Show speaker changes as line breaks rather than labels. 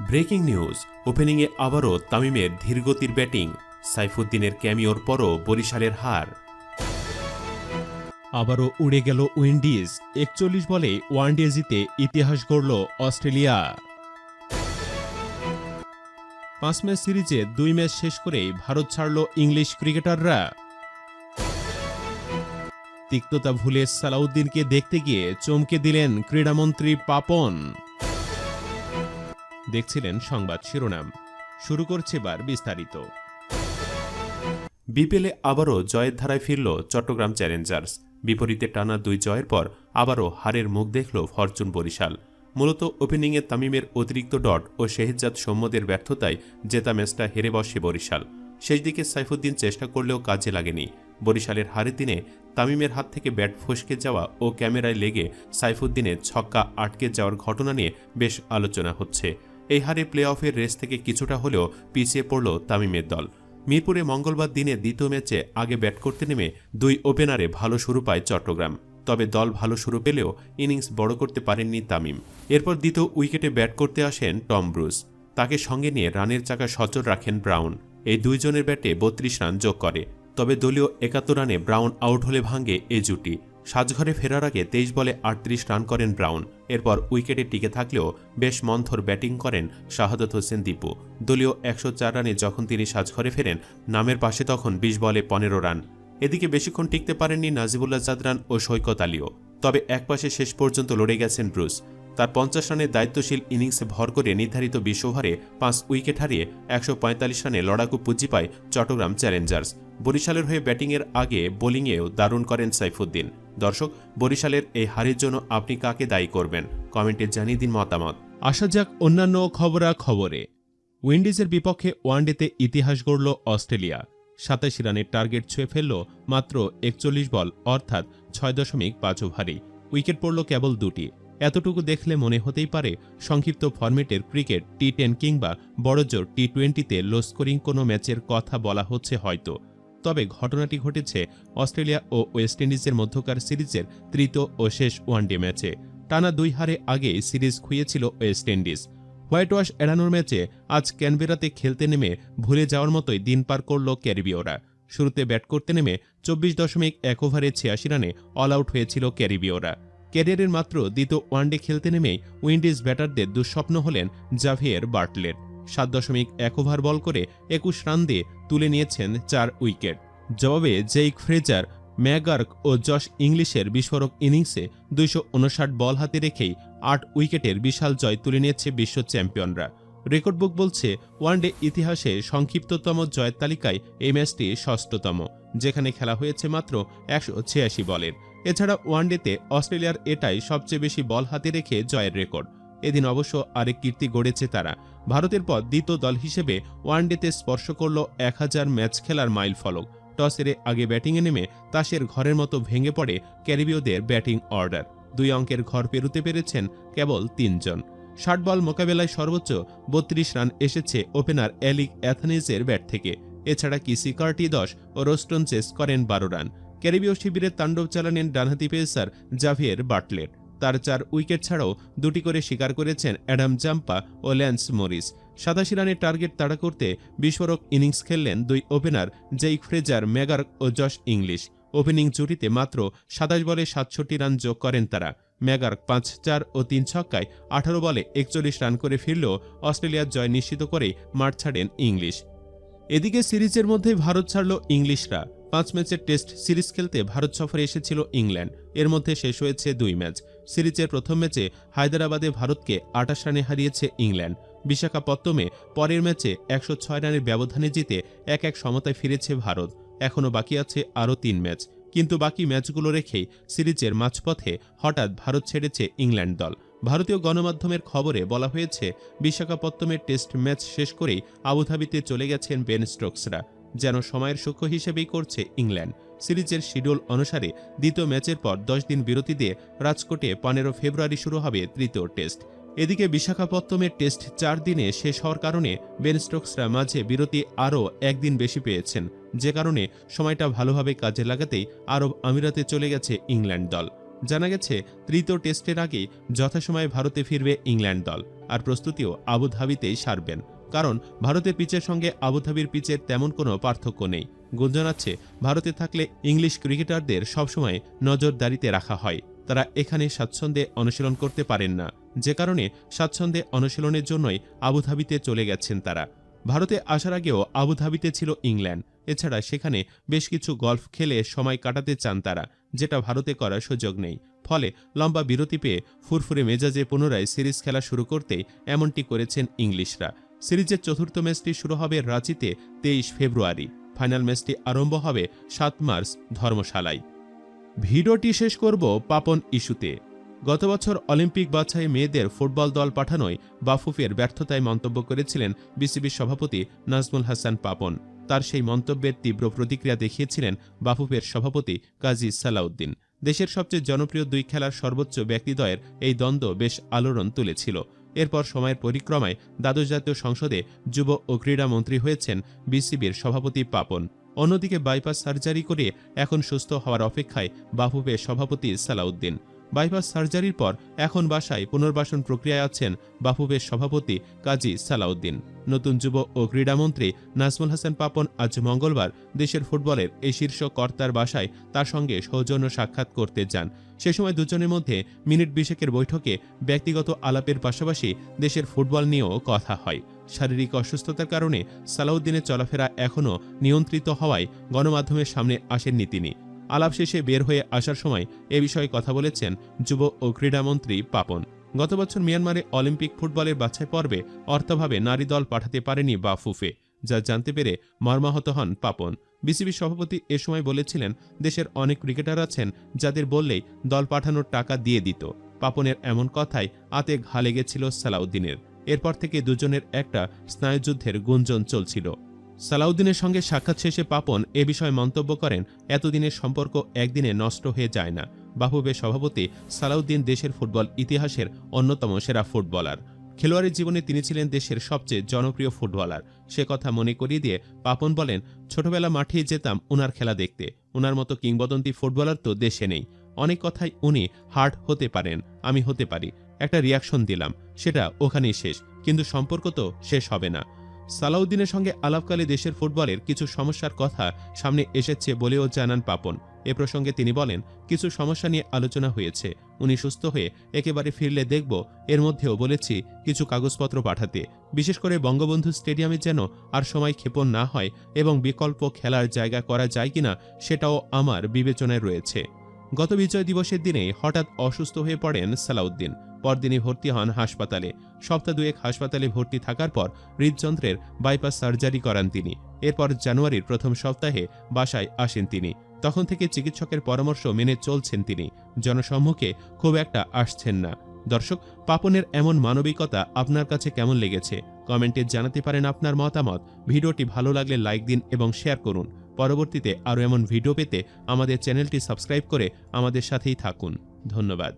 Breaking news, ওপেনিংয়ে আবারও তামিমের ধীরগতির batting, সাইফুদ্দিনের ক্যামিওর পরও বরিশালের হার। আবারও উড়ে গেল উইন্ডিজ, একচল্লিশ বলে ওয়ানডে জিতে ইতিহাস গড়ল অস্ট্রেলিয়া। পাঁচ ম্যাচ সিরিজে দুই ম্যাচ শেষ করে ভারত ছাড়ল ইংলিশ ক্রিকেটাররা। তিক্ততা ভুলে সালাউদ্দিনকে দেখতে গিয়ে চমকে দিলেন ক্রীড়ামন্ত্রী পাপন। দেখছিলেন সংবাদ শিরোনাম। শুরু করছে এবার বিস্তারিত। বিপিএলে আবারও জয়ের ধারায় ফিরল চট্টগ্রাম চ্যালেঞ্জার্স। বিপরীতে টানা দুই জয়ের পর আবারও হারের মুখ দেখল ফরচুন বরিশাল। মূলত ওপেনিংয়ে তামিমের অতিরিক্ত ডট ও শেহজাদ সৌম্যদের ব্যর্থতায় জেতা ম্যাচটা হেরে বসে বরিশাল। শেষ দিকে সাইফুদ্দিন চেষ্টা করলেও কাজে লাগেনি। বরিশালের হারে দিনে তামিমের হাত থেকে ব্যাট ফসকে যাওয়া ও ক্যামেরায় লেগে সাইফুদ্দিনের ছক্কা আটকে যাওয়ার ঘটনা নিয়ে বেশ আলোচনা হচ্ছে। এই হারে প্লে অফের রেস থেকে কিছুটা হলেও পিছিয়ে পড়ল তামিমের দল। মিরপুরে মঙ্গলবার দিনে দ্বিতীয় ম্যাচে আগে ব্যাট করতে নেমে দুই ওপেনারে ভালো শুরু পায় চট্টগ্রাম। তবে দল ভালো শুরু পেলেও ইনিংস বড় করতে পারেননি তামিম। এরপর দ্বিতীয় উইকেটে ব্যাট করতে আসেন টম ব্রুস। তাকে সঙ্গে নিয়ে রানের চাকা সচল রাখেন ব্রাউন। এই দুইজনের ব্যাটে বত্রিশ রান যোগ করে। তবে দলীয় একাত্তর রানে ব্রাউন আউট হলে ভাঙে এ জুটি। সাজঘরে ফেরার আগে তেইশ বলে আটত্রিশ রান করেন ব্রাউন। এরপর উইকেটে টিকে থাকলেও বেশ মন্থর ব্যাটিং করেন শাহাদত হোসেন দীপু। দলীয় একশো চার রানে যখন তিনি সাজঘরে ফেরেন, নামের পাশে তখন বিশ বলে পনেরো রান। এদিকে বেশিক্ষণ টিকতে পারেননি নাজিবুল্লাহ জাদরান ও সৈকত আলীও। তবে একপাশে শেষ পর্যন্ত লড়ে গেছেন ব্রুস। তার পঞ্চাশ রানের দায়িত্বশীল ইনিংসে ভর করে নির্ধারিত বিশ ওভারে পাঁচ উইকেট হারিয়ে একশো পঁয়তাল্লিশ রানে লড়াকু পুঁজি পায় চট্টগ্রাম চ্যালেঞ্জার্স। বরিশালের হয়ে ব্যাটিংয়ের আগে বোলিংয়েও দারুণ করেন সাইফুদ্দিন। দর্শক, বরিশালের এই হারের জন্য আপনি কাকে দায়ী করবেন? কমেন্টে জানিয়ে দিন মতামত। আসা যাক অন্যান্য খবরা খবরে উইন্ডিজের বিপক্ষে ওয়ানডেতে ইতিহাস গড়ল অস্ট্রেলিয়া। সাতাশি রানের টার্গেট ছুঁয়ে ফেলল মাত্র একচল্লিশ বল, অর্থাৎ ছয় দশমিক পাঁচ ওভারে। উইকেট পড়ল কেবল দুটি। এতটুকু দেখলে মনে হতেই পারে, সংক্ষিপ্ত ফরম্যাটের ক্রিকেট টি টেন কিংবা বড়জোর টি টোয়েন্টিতে লো স্কোরিং কোনো ম্যাচের কথা বলা হচ্ছে হয়তো। তবে ঘটনাটি ঘটেছে অস্ট্রেলিয়া ও ওয়েস্ট ইন্ডিজের মধ্যকার সিরিজের তৃতীয় ও শেষ ওয়ানডে ম্যাচে। টানা দুই হারে আগে সিরিজ খুইয়েছিল ওয়েস্ট ইন্ডিজ। হোয়াইট ওয়াশ এড়ানোর ম্যাচে আজ ক্যানবেরাতে খেলতে নেমে ভুলে যাওয়ার মতোই দিন পার করল ক্যারিবীয়রা। শুরুতে ব্যাট করতে নেমে চব্বিশ দশমিক এক ওভারে ছিয়াশি রানে অল আউট হয়েছিল ক্যারিবীয়রা। ক্যারিয়ারের মাত্র দ্বিতীয় ওয়ানডে খেলতে নেমেই উইন্ডিজ ব্যাটারদের দুঃস্বপ্ন হলেন জাভিয়ের বার্টলেট। সাত দশমিক এক ওভার বল করে একুশ রান দিয়ে তুলে নিয়েছেন চার উইকেট। জবাবে জেইক ফ্রেজার, ম্যাগার্ক ও জশ ইংলিশের বিস্ফোরক ইনিংসে দুইশো উনষাট বল হাতে রেখেই আট উইকেটের বিশাল জয় তুলে নিয়েছে বিশ্ব চ্যাম্পিয়নরা। রেকর্ড বুক বলছে, ওয়ানডে ইতিহাসে সংক্ষিপ্ততম জয়ের তালিকায় এই ম্যাচটি ষষ্ঠতম, যেখানে খেলা হয়েছে মাত্র একশো ছিয়াশি বলের। এছাড়া ওয়ানডেতে অস্ট্রেলিয়ার এটাই সবচেয়ে বেশি বল হাতে রেখে জয়ের রেকর্ড। এদিন অবশ্য আরেক কীর্তি গড়েছে তারা। ভারতের পর দ্বিতীয় দল হিসেবে ওয়ানডেতে স্পর্শ করল এক হাজার ম্যাচ খেলার মাইল ফলক। টসেরে আগে ব্যাটিংয়ে নেমে তাসের ঘরের মতো ভেঙে পড়ে ক্যারিবীয়দের ব্যাটিং অর্ডার। দুই অঙ্কের ঘর পেরুতে পেরেছেন কেবল তিনজন। ষাট বল মোকাবেলায় সর্বোচ্চ বত্রিশ রান এসেছে ওপেনার অ্যালিক অ্যাথনিজের ব্যাট থেকে। এছাড়া কিসি কার্টি দশ ও রোস্টন চেস করেন বারো রান। ক্যারিবীয় শিবিরের তাণ্ডব চালানেন ডানহাতি পেসার জাভিয়ের বাটলেট। তার চার উইকেট ছাড়াও দুটি করে শিকার করেছেন অ্যাডাম জাম্পা ও ল্যান্স মরিস। সাতাশি রানের টার্গেট তাড়া করতে বিস্ফোরক ইনিংস খেললেন দুই ওপেনার জেইক ফ্রেজার ম্যাগার্ক ও জশ ইংলিশ। ওপেনিং জুটিতে মাত্র সাতাশ বলে সাতষট্টি রান যোগ করেন তারা। ম্যাগার্ক পাঁচ চার ও তিন ছক্কায় আঠারো বলে একচল্লিশ রান করে ফিরলেও অস্ট্রেলিয়ার জয় নিশ্চিত করেই মাঠ ছাড়েন ইংলিশ। এদিকে সিরিজের মধ্যে ভারত ছাড়ল ইংলিশরা। পাঁচ ম্যাচের টেস্ট সিরিজ খেলতে ভারত সফরে এসেছিল ইংল্যান্ড। এর মধ্যে শেষ হয়েছে দুই ম্যাচ। সিরিজের প্রথম ম্যাচে হায়দরাবাদে ভারতকে আটাশ রানে হারিয়েছে ইংল্যান্ড। বিশাখাপত্তমে পরের ম্যাচে একশো ছয় রানের ব্যবধানে জিতে এক এক সমতায় ফিরেছে ভারত। এখনও বাকি আছে আরও তিন ম্যাচ। কিন্তু বাকি ম্যাচগুলো রেখেই সিরিজের মাঝপথে হঠাৎ ভারত ছেড়েছে ইংল্যান্ড দল। ভারতীয় গণমাধ্যমের খবরে বলা হয়েছে, বিশাখাপত্তমের টেস্ট ম্যাচ শেষ করেই আবুধাবিতে চলে গেছেন বেন স্টোকসরা, যেন সময়ের সূক্ষ্ম হিসেবেই করছে ইংল্যান্ড। সিরিজের শিডিউল অনুসারে দ্বিতীয় ম্যাচের পর দশ দিন বিরতি দিয়ে রাজকোটে পনেরো ফেব্রুয়ারি শুরু হবে তৃতীয় টেস্ট। এদিকে বিশাখাপত্তমের টেস্ট চার দিনে শেষ হওয়ার কারণে বেন স্টোকসরা মাঝে বিরতি আরও একদিন বেশি পেয়েছেন। যে কারণে সময়টা ভালোভাবে কাজে লাগাতেই আরব আমিরাতে চলে গেছে ইংল্যান্ড দল। জানা গেছে, তৃতীয় টেস্টের আগে যথাসময়ে ভারতে ফিরবে ইংল্যান্ড দল আর প্রস্তুতিও আবুধাবিতেই সারবেন। কারণ ভারতের পিচের সঙ্গে আবুধাবির পিচের তেমন কোনো পার্থক্য নেই। গুঞ্জন আছে, ভারতে থাকলে ইংলিশ ক্রিকেটারদের সবসময় নজরদারিতে রাখা হয়। তারা এখানে স্বাচ্ছন্দ্যে অনুশীলন করতে পারেন না। যে কারণে স্বাচ্ছন্দ্যে অনুশীলনের জন্যই আবুধাবিতে চলে গেছেন তারা। ভারতে আসার আগেও আবুধাবিতে ছিল ইংল্যান্ড। এছাড়া সেখানে বেশ কিছু গলফ খেলে সময় কাটাতে চান তারা, যেটা ভারতে করার সুযোগ নেই। ফলে লম্বা বিরতি পেয়ে ফুরফুরে মেজাজে পুনরায় সিরিজ খেলা শুরু করতে এমনটি করেছেন ইংলিশরা। সিরিজের চতুর্থ ম্যাচটি শুরু হবে রাঁচিতে তেইশ ফেব্রুয়ারি। ফাইনাল ম্যাচটি আরম্ভ হবে সাত মার্চ ধর্মশালায়। ভিডিওটি শেষ করব পাপন ইস্যুতে। গত বছর অলিম্পিক বাছাই মেয়েদের ফুটবল দল পাঠানোয় বাফুফের ব্যর্থতায় মন্তব্য করেছিলেন বিসিবির সভাপতি নাজমুল হাসান পাপন। তার সেই মন্তব্যের তীব্র প্রতিক্রিয়া দেখিয়েছিলেন বাফুফের সভাপতি কাজী সালাউদ্দিন। দেশের সবচেয়ে জনপ্রিয় দুই খেলার সর্বোচ্চ ব্যক্তিদ্বয়ের এই দ্বন্দ্ব বেশ আলোড়ন তুলেছিল। এরপর সময়ের পরিক্রমায় দ্বাদশ জাতীয় সংসদে যুব ও ক্রীড়া মন্ত্রী হয়েছেন বিসিবির সভাপতি পাপন। অন্যদিকে বাইপাস সার্জারি করে এখন সুস্থ হওয়ার অপেক্ষায় বাফুফের সভাপতি সালাউদ্দিন। বাইপাস সার্জারির পর এখন বাসায় পুনর্বাসন প্রক্রিয়ায় আছেন বাফুফের সভাপতি কাজী সালাউদ্দিন। নতুন যুব ও ক্রীড়ামন্ত্রী নাজমুল হাসান পাপন আজ মঙ্গলবার দেশের ফুটবলের এই শীর্ষ কর্তার বাসায় তার সঙ্গে সৌজন্য সাক্ষাৎ করতে যান। সে সময় দুজনের মধ্যে মিনিট বিশেকের বৈঠকে ব্যক্তিগত আলাপের পাশাপাশি দেশের ফুটবল নিয়েও কথা হয়। শারীরিক অসুস্থতার কারণে সালাউদ্দিনের চলাফেরা এখনও নিয়ন্ত্রিত হওয়ায় গণমাধ্যমের সামনে আসেননি তিনি। আলাপ শেষে বের হয়ে আসার সময় এ বিষয়ে কথা বলেছেন যুব ও ক্রীড়ামন্ত্রী পাপন। গত বছর মিয়ানমারে অলিম্পিক ফুটবলের বাছাই পর্বে অর্থভাবে নারী দল পাঠাতে পারেনি বাফুফে, যা জানতে পেরে মর্মাহত হন পাপন। বিসিবি সভাপতি এ সময় বলেছিলেন, দেশের অনেক ক্রিকেটার আছেন যাদের বললেই দল পাঠানোর টাকা দিয়ে দিত। পাপনের এমন কথায় আতে ঘা লেগেছিল সালাউদ্দিনের। এরপর থেকে দুজনের একটা স্নায়ুযুদ্ধের গুঞ্জন চলছিল। সালাউদ্দিনের সঙ্গে সাক্ষাৎ শেষে পাপন এ বিষয়ে মন্তব্য করেন, এতদিনের সম্পর্ক একদিনে নষ্ট হয়ে যায় না। বাহুবের সভাপতি সালাউদ্দিন দেশের ফুটবল ইতিহাসের অন্যতম সেরা ফুটবলার। খেলোয়াড়ি জীবনে তিনি ছিলেন দেশের সবচেয়ে জনপ্রিয় ফুটবলার। সে কথা মনে করিয়ে দিয়ে পাপন বলেন, ছোটবেলা মাঠেই যেতাম উনার খেলা দেখতে। উনার মতো কিংবদন্তি ফুটবলার তো দেশে নেই। অনেক কথাই উনি হার্ড হতে পারেন, আমি হতে পারি। একটা রিয়াকশন দিলাম, সেটা ওখানেই শেষ। কিন্তু সম্পর্ক তো শেষ হবে না। সালাউদ্দিনের সঙ্গে আলাপকালে দেশের ফুটবলের কিছু সমস্যার কথা সামনে এসেছে বলেও জানান পাপন। এ প্রসঙ্গে তিনি বলেন, কিছু সমস্যা নিয়ে আলোচনা হয়েছে। উনি সুস্থ হয়ে একেবারে ফিরলে দেখব। এর মধ্যেও বলেছি, কিছু কাগজপত্র পাঠাতে। বিশেষ করে বঙ্গবন্ধু স্টেডিয়ামে যেন আর সময় ক্ষেপণ না হয় এবং বিকল্প খেলার জায়গা করা যায় কিনা, সেটাও আমার বিবেচনায় রয়েছে। গত বিজয় দিবসের দিনে হঠাৎ অসুস্থ হয়ে পড়েন সালাউদ্দিন। পরদিনই ভর্তি হন হাসপাতালে। সপ্তাহ দুয়েক হাসপাতালে ভর্তি থাকার পর হৃদযন্ত্রের বাইপাস সার্জারি করান তিনি। এরপর জানুয়ারির প্রথম সপ্তাহে বাসায় আসেন তিনি। তখন থেকে চিকিৎসকের পরামর্শ মেনে চলছেন তিনি। জনসম্মুখে খুব একটা আসছেন না। দর্শক, পাপনের এমন মানবিকতা আপনার কাছে কেমন লেগেছে? কমেন্টে জানাতে পারেন আপনার মতামত। ভিডিওটি ভালো লাগলে লাইক দিন এবং শেয়ার করুন। পরবর্তীতে আরও এমন ভিডিও পেতে আমাদের চ্যানেলটি সাবস্ক্রাইব করে আমাদের সাথেই থাকুন। ধন্যবাদ।